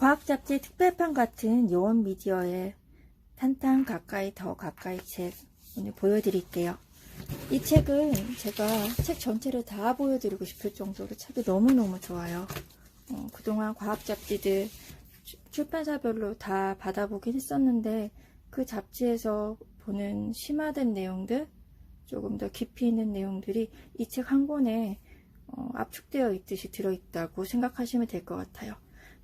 과학 잡지 특별판 같은 요원 미디어의 탄탄 가까이 더 가까이 책 오늘 보여드릴게요. 이 책은 제가 책 전체를 다 보여드리고 싶을 정도로 책이 너무너무 좋아요. 어, 그동안 과학 잡지들 주- 출판사별로 다 받아보긴 했었는데 그 잡지에서 보는 심화된 내용들 조금 더 깊이 있는 내용들이 이 책 한 권에 어, 압축되어 있듯이 들어있다고 생각하시면 될 것 같아요.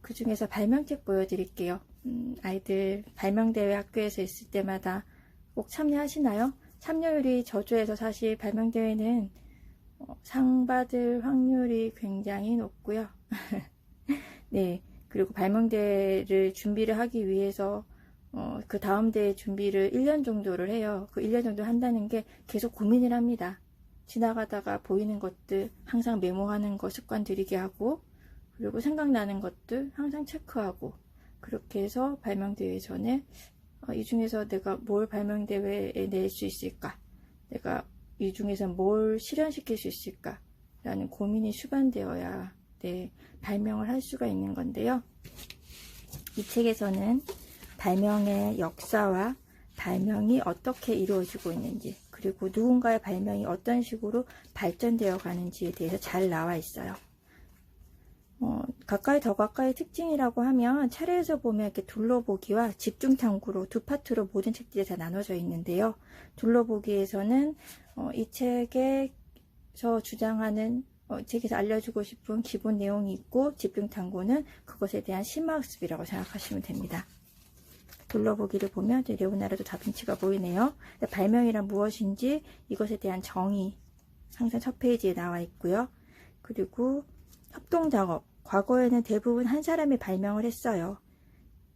그 중에서 발명책 보여드릴게요. 음, 아이들 발명대회 학교에서 있을 때마다 꼭 참여하시나요? 참여율이 저조해서 사실 발명대회는 어, 상 받을 확률이 굉장히 높고요. 네. 그리고 발명대회를 준비를 하기 위해서 어, 그 다음 대회 준비를 1년 정도를 해요. 그 1년 정도 한다는 게 계속 고민을 합니다. 지나가다가 보이는 것들 항상 메모하는 거 습관 들이게 하고 그리고 생각나는 것들 항상 체크하고 그렇게 해서 발명대회 전에 어, 이 중에서 내가 뭘 발명대회에 낼 수 있을까? 내가 이 중에서 뭘 실현시킬 수 있을까? 라는 고민이 수반되어야 네, 발명을 할 수가 있는 건데요. 이 책에서는 발명의 역사와 발명이 어떻게 이루어지고 있는지 그리고 누군가의 발명이 어떤 식으로 발전되어 가는지에 대해서 잘 나와 있어요. 어, 가까이 더 가까이 특징이라고 하면 차례에서 보면 이렇게 둘러보기와 집중 탐구로 두 파트로 모든 책들이 다 나눠져 있는데요. 둘러보기에서는 어, 이 책에서 주장하는 어, 책에서 알려주고 싶은 기본 내용이 있고 집중 탐구는 그것에 대한 심화학습이라고 생각하시면 됩니다. 둘러보기를 보면 이제 레오나르도 다빈치가 보이네요. 발명이란 무엇인지 이것에 대한 정의 항상 첫 페이지에 나와 있고요. 그리고 협동 작업. 과거에는 대부분 한 사람이 발명을 했어요.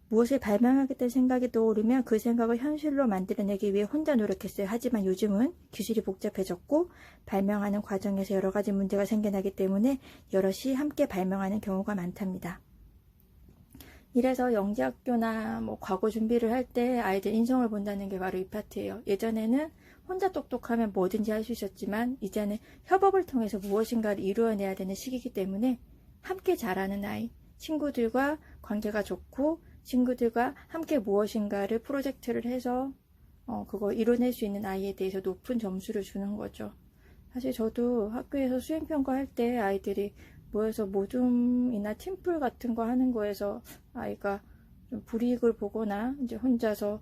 무엇을 발명하겠다는 생각이 떠오르면 그 생각을 현실로 만들어내기 위해 혼자 노력했어요. 하지만 요즘은 기술이 복잡해졌고 발명하는 과정에서 여러 가지 문제가 생겨나기 때문에 여럿이 함께 발명하는 경우가 많답니다. 이래서 영재학교나 뭐 과거 준비를 할 때 아이들 인성을 본다는 게 바로 이 파트예요. 예전에는 혼자 똑똑하면 뭐든지 할 수 있었지만 이제는 협업을 통해서 무엇인가를 이루어내야 되는 시기이기 때문에 함께 자라는 아이, 친구들과 관계가 좋고 친구들과 함께 무엇인가를 프로젝트를 해서 어, 그거 이뤄낼 수 있는 아이에 대해서 높은 점수를 주는 거죠. 사실 저도 학교에서 수행평가 할 때 아이들이 모여서 모둠이나 팀플 같은 거 하는 거에서 아이가 좀 불이익을 보거나 이제 혼자서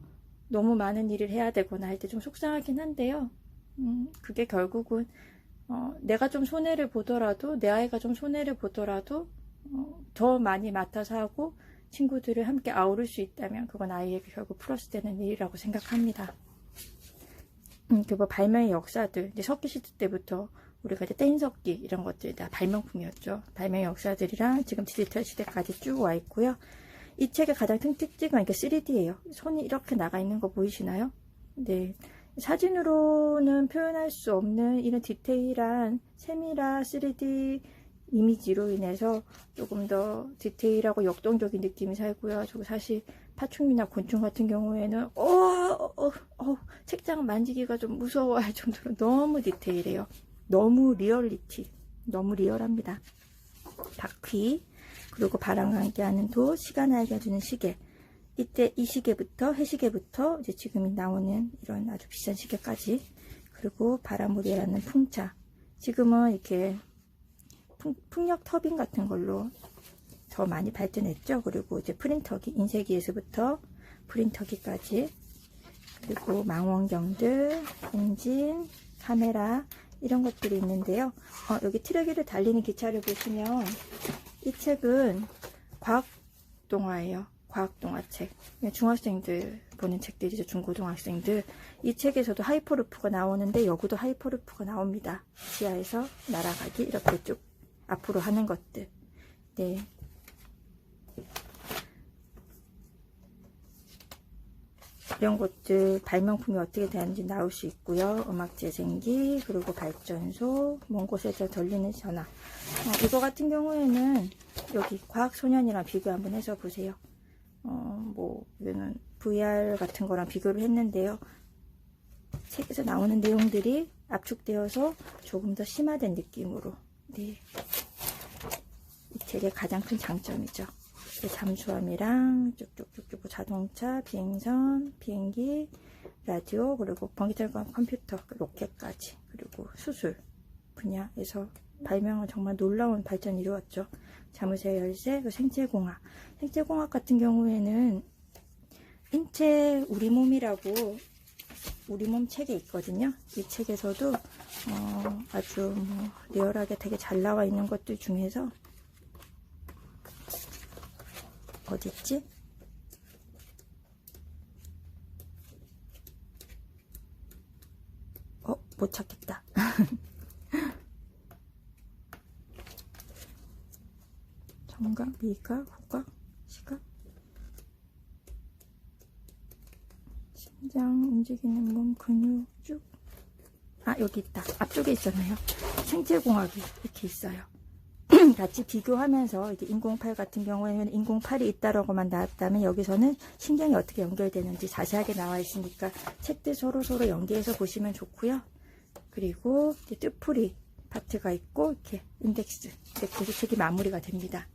너무 많은 일을 해야 되거나 할 때 좀 속상하긴 한데요. 음, 그게 결국은 어, 내가 좀 손해를 보더라도 내 아이가 좀 손해를 보더라도 어, 더 많이 맡아서 하고 친구들을 함께 아우를 수 있다면 그건 아이에게 결국 플러스 되는 일이라고 생각합니다. 음, 그뭐 발명의 역사들 이제 석기 시대 때부터 우리가 이제 뗀석기 이런 것들이 다 발명품이었죠. 발명의 역사들이랑 지금 디지털 시대까지 쭉 와 있고요. 이 책의 가장 큰 특징은 이게 3D예요. 손이 이렇게 나가 있는 거 보이시나요? 네. 사진으로는 표현할 수 없는 이런 디테일한 세밀한 3D 이미지로 인해서 조금 더 디테일하고 역동적인 느낌이 살고요. 저 사실 파충류나 곤충 같은 경우에는 어, 어, 어, 책장 만지기가 좀 무서워할 정도로 너무 디테일해요. 너무 리얼리티, 너무 리얼합니다. 바퀴, 그리고 바람과 함께하는 도, 시간을 알려주는 시계. 이때 이 시계부터 해시계부터 이제 지금 나오는 이런 아주 비싼 시계까지 그리고 바람우리라는 풍차. 지금은 이렇게 풍, 풍력 터빈 같은 걸로 더 많이 발전했죠. 그리고 이제 프린터기, 인쇄기에서부터 프린터기까지 그리고 망원경들, 엔진, 카메라 이런 것들이 있는데요. 어, 여기 트럭위를 달리는 기차를 보시면 이 책은 과학 동화예요. 과학 동화 책. 중학생들 보는 책들이죠. 중고등학생들. 이 책에서도 하이퍼루프가 나오는데 여기도 하이퍼루프가 나옵니다. 지하에서 날아가기 이렇게 쭉 앞으로 하는 것들. 네. 이런 것들 발명품이 어떻게 되는지 나올 수 있고요. 음악 재생기, 그리고 발전소, 먼 곳에서 들리는 전화. 어, 이거 같은 경우에는 여기 과학소년이랑 비교 한번 해서 보세요. 어, 뭐, 이거는 VR 같은 거랑 비교를 했는데요. 책에서 나오는 내용들이 압축되어서 조금 더 심화된 느낌으로. 네. 이 책의 가장 큰 장점이죠. 그 잠수함이랑 쭉쭉쭉쭉 자동차, 비행선, 비행기, 라디오, 그리고 번개철과 컴퓨터, 그 로켓까지, 그리고 수술 분야에서 발명은 정말 놀라운 발전이 이루었죠. 자무새 열쇠, 그 생체공학. 생체공학 같은 경우에는 인체 우리 몸이라고 우리 몸 책에 있거든요. 이 책에서도 어, 아주 뭐 리얼하게 되게 잘 나와 있는 것들 중에서 어딨지? 어, 못 찾겠다. 정각, 미각, 후각, 시각. 심장 움직이는 몸 근육 쭉. 아, 여기 있다. 앞쪽에 있었네요. 생체공학이 이렇게 있어요. 같이 비교하면서 이제 인공팔 같은 경우에는 인공팔이 있다라고만 나왔다면 여기서는 신경이 어떻게 연결되는지 자세하게 나와 있으니까 책들 서로 서로 연계해서 보시면 좋고요. 그리고 이제 뜻풀이 파트가 있고 이렇게 인덱스 이렇게 책이 마무리가 됩니다.